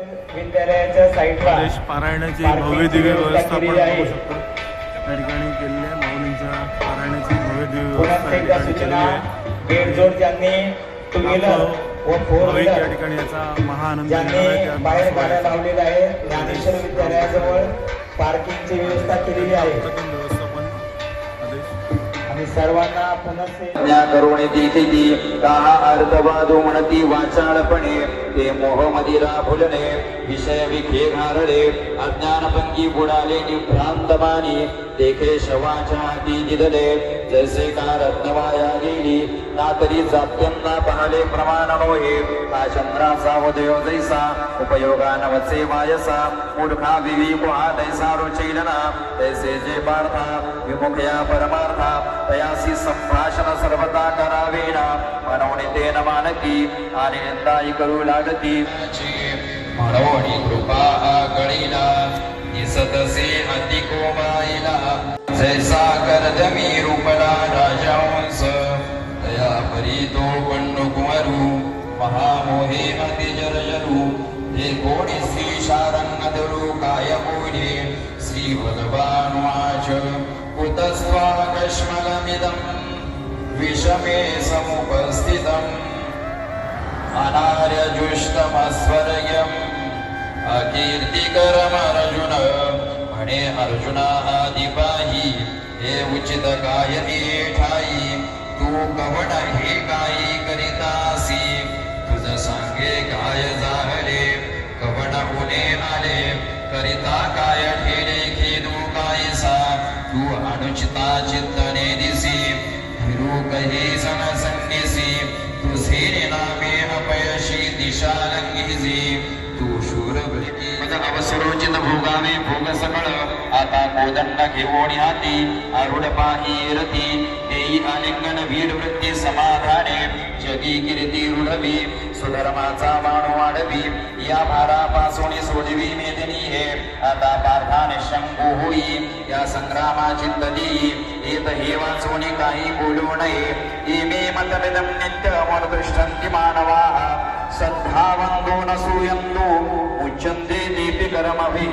विद्यालयाच्या पारायणाची भव्य दिव्य व्यवस्था आपण शकतो. त्या ठिकाणी केलेली आहे माऊलींच्या पारायणाची भव्य दिव्य पुन्हा व्यवस्था केलेली सूचना. आहे. भाविक या ठिकाणी याचा महाआनंद घेणार आहे. ज्यांनी त्या बाहेर गाड्या आहे. ज्ञानेश्वर विद्यालयाजवळ पार्किंगची व्यवस्था केलेली आहे. आपत्कालीन व्यवस्थापन आदेश आणि सर्वांना पुनः ज्ञा करुणे दिली का बाजू म्हणती वाचाळपणे ते मोहमदिरा फुलणे विषय विखे घारले अज्ञानपंगी बुडाले निभ्रांत मानी देखे शवाच्या हाती दिदले जैसे का रत्नवाया गेली ना तरी जात्यांना पाहले प्रमाण नोहे हा चंद्राचा उदय जैसा उपयोगान वचे वायसा मूर्खा विवी हा तैसा रुचिलना तैसे जे पार्था विमुखया परमार्था तयासी संभाषण सर्वता करावेना म्हणून ते मानकी आणि निंदाई करू लागती म्हणून कृपा कळीला दिसतसे अति कोमाईला जैसा कर्दमी रूपला राजांस दया परी तो कुमारू महामोहे अति जर्जरू. हे कोणी श्री शारंग धरू काय बोले श्री भगवान वाच कुतस्वाकश्मलमिदं विषमे समुपस्थितम्. अनार्यजुष्टमस्वर्ग्यम् अकीर्तिकरमर्जुन म्हणे अर्जुना दिपाही हे उचित काय हे ठाई तू कवण हे काही करीतासी। तुझ सांगे काय झाले कवण गुणे आले करिता काय ठेले खेदू कायसा तू अनुचिता चित्तने दिसी फिरू कही सण संगीसी। अपयशी तू शूर मज अवसरोचित भोगावे भोग सकळ. आता कोदंड घेऊन हाती अरुड पाही रती देई आलिंगन वीर वृत्ती समाधाने. जगी कीर्ती रुढवी सुधर्माचा बाण वाढवी. या भारापासून सोडवी मेदिनी हे. आता पार्थाने शंभू होई या संग्रामाची तली. येत हे वाचून काही बोलू नये. इमे मतमिदं नित्य मनदृष्टन्ति मानवा. ಯಾವನದೋ ಎಂದು ಎಂದು ಮುಚ್ಚಂತೆ ದೀಪಿಕರಮಭಿ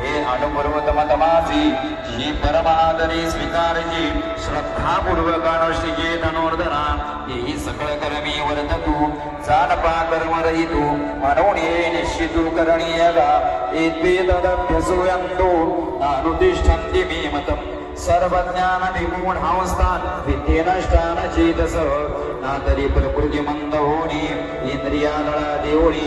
ಹೇ ಅಣುಪರ್ವತ ಮತಮಾಸಿ ಶ್ರೀ ಪರಮಾದರಿ ಸ್ವೀಕಾರಿಸಿ ಶ್ರದ್ಧಾಪೂರ್ವಕಾಣಶ್ರೀಗೆ ತನೋರ್ಧನ ಈ ಸಕಲ ಕರ್ಮಿ ವರ್ತತು ಚಾನಪ ಕರ್ಮ ರಹಿತು ಮನೋಣೇ ನಿಶ್ಚಿತು ಕರಣೀಯದ ಏದ್ವೇದಭ್ಯಸು ಎಂದು ಅನುತಿಷ್ಠಂತಿ ಮೇ ಮತಂ सर्वज्ञान विगुण हावस्थान विद्येनष्टान चेतस ना तरी प्रकृती मंद होणी इंद्रियाला देवणी